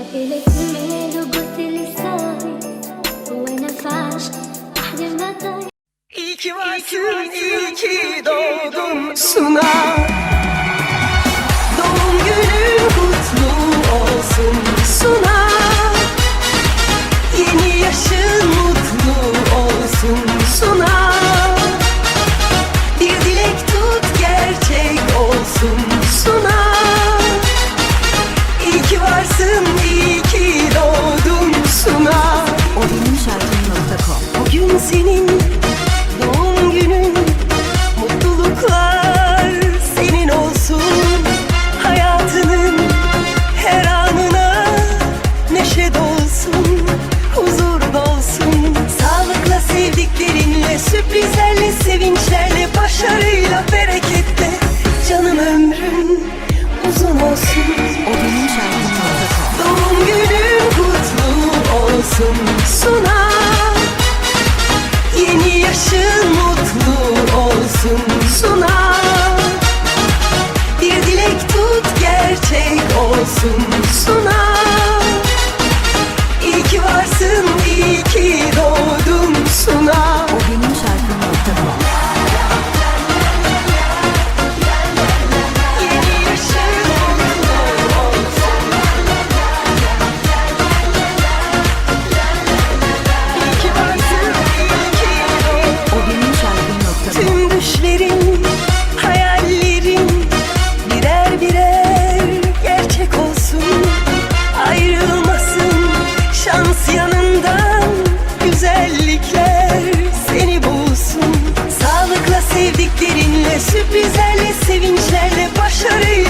قاتلك المال وقلت İyi ki varsın, iyi ki doğdum Suna. Doğum günün kutlu olsun Suna. Yeni yaşın mutlu olsun Suna. Bir dilek tut gerçek olsun Suna. İyi ki varsın senin doğum günün. Mutluluklar senin olsun. Hayatının her anına neşe dolsun Huzur dolsun. Sağlıkla sevdiklerinle sürprizlerle sevinçlerle Başarıyla bereketle canım ömrüm uzun olsun. O benim şarkım. Doğum günün kutlu olsun. sürprizlerle, sevinçlerle, başarıyla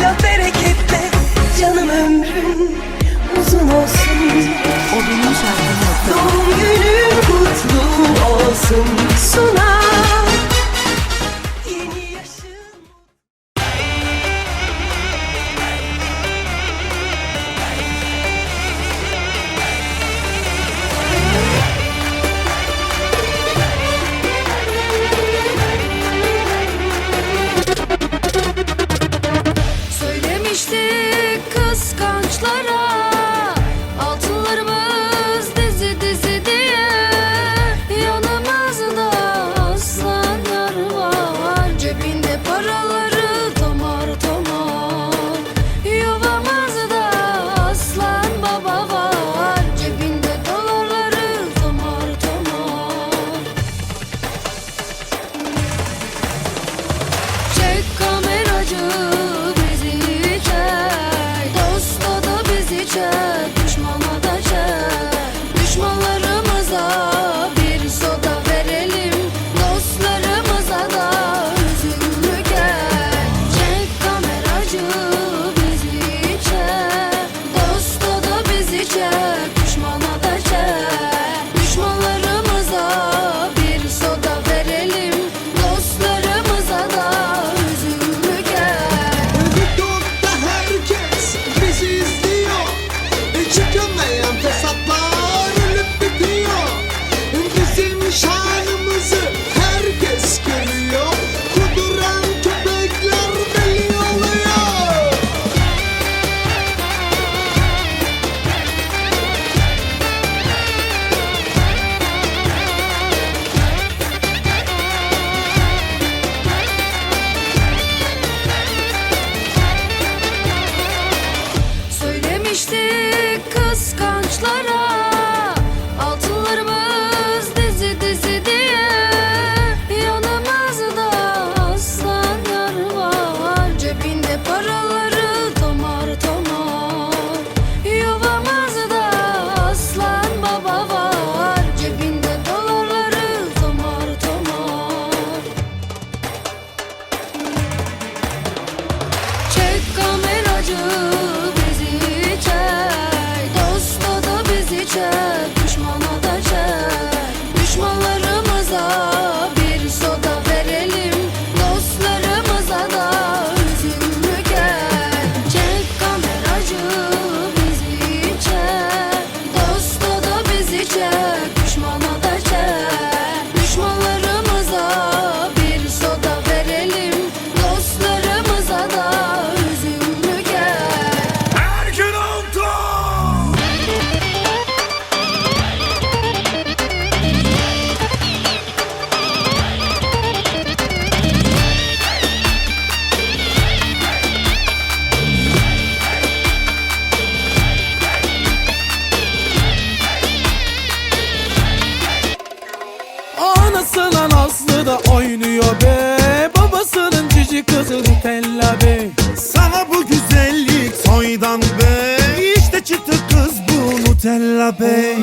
oynuyor be. Babasının cici kızı Nutella be. Sana bu güzellik soydan be. İşte çıtı kız bu Nutella Bey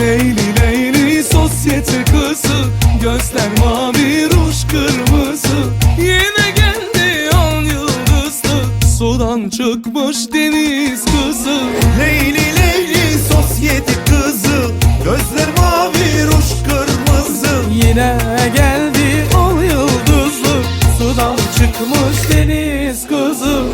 Leyli Leyli sosyete kızı. Gözler mavi ruj kırmızı. Yine geldi on yıldızlı. Sudan çıkmış deniz kızı. Leyli Leyli sosyete kızı. Gözler mavi ruj kırmızı. Yine geldi Sudan çıkmış deniz kızı.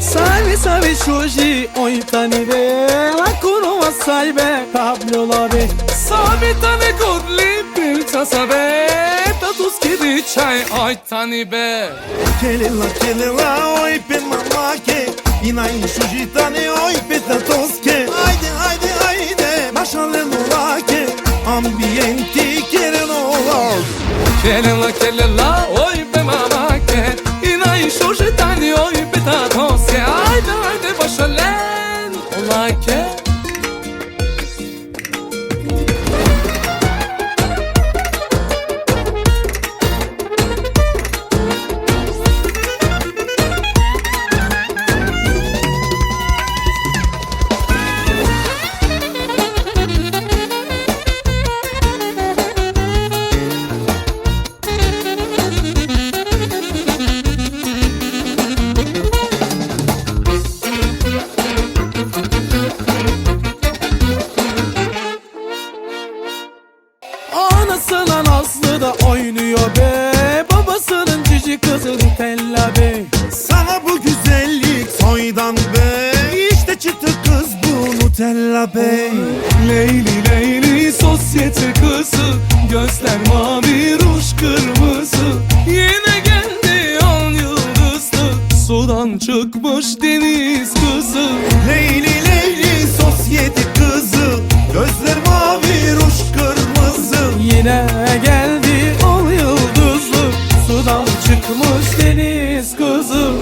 Salve, salve, Shoji, oi tani be La kuno assai be, Pablo la be Sabi tane godli, pilça sa be. Tatus kidi çay, oi tani be. Kelela kelela oj pe mamake Inaj shugjitani oj pe tatoske Ajde ajde ajde Mashale molake Ambienti keren olar Kelela, kelela, oi be mamake Inaj shoshi Sudan çıkmış deniz kızı. Leyli Leyli sosyete kızı. Gözler mavi ruj kırmızı. Yine geldi on yıldızlı. Sudan çıkmış deniz kızı.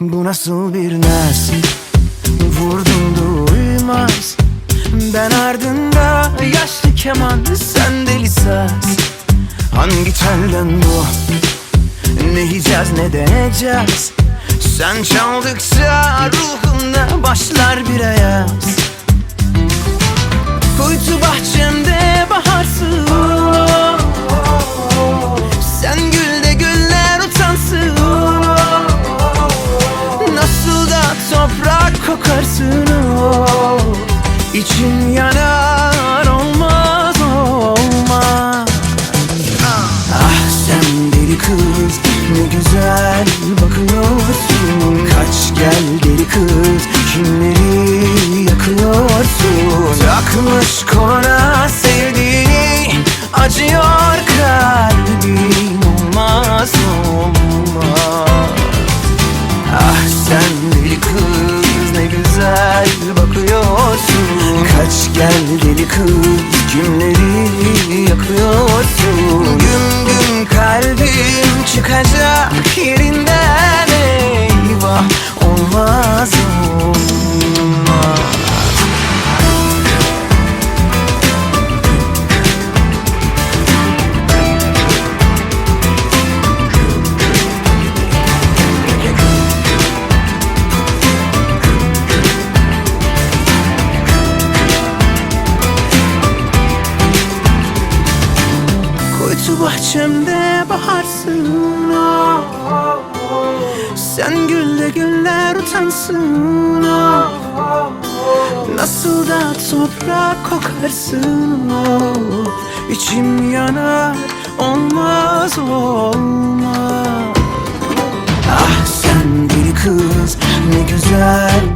Bu nasıl bir naz Vurdum keman Sen deli saz. Hangi telden bu? Ne yiyeceğiz ne deneyeceğiz Sen çaldıkça ruhumda başlar bir ayaz. Kuytu bahçemde baharsın Sen gül de güller utansın Nasıl da toprak kokarsın acıyor kalbim olmaz olmaz. Ah sen deli kız ne güzel bakıyorsun. Kaç gel deli kız Bahçemde baharsın ah. Sen gülle güller utansın ah. Nasıl da toprak kokarsın oh. İçim yanar olmaz olmaz Ah sen deli kız ne güzel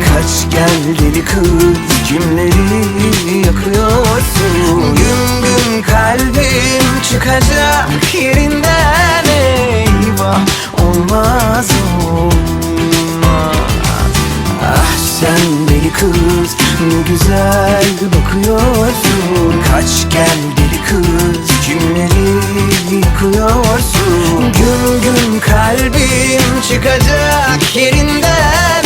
Kaç gel deli kız kimleri yakıyorsun. Gün gün kalbim çıkacak yerinden Eyvah olmaz olmaz. Ah sen deli kız ne güzel bakıyorsun. Kaç gel deli kız kimleri yıkıyorsun Gün gün kalbim çıkacak yerinden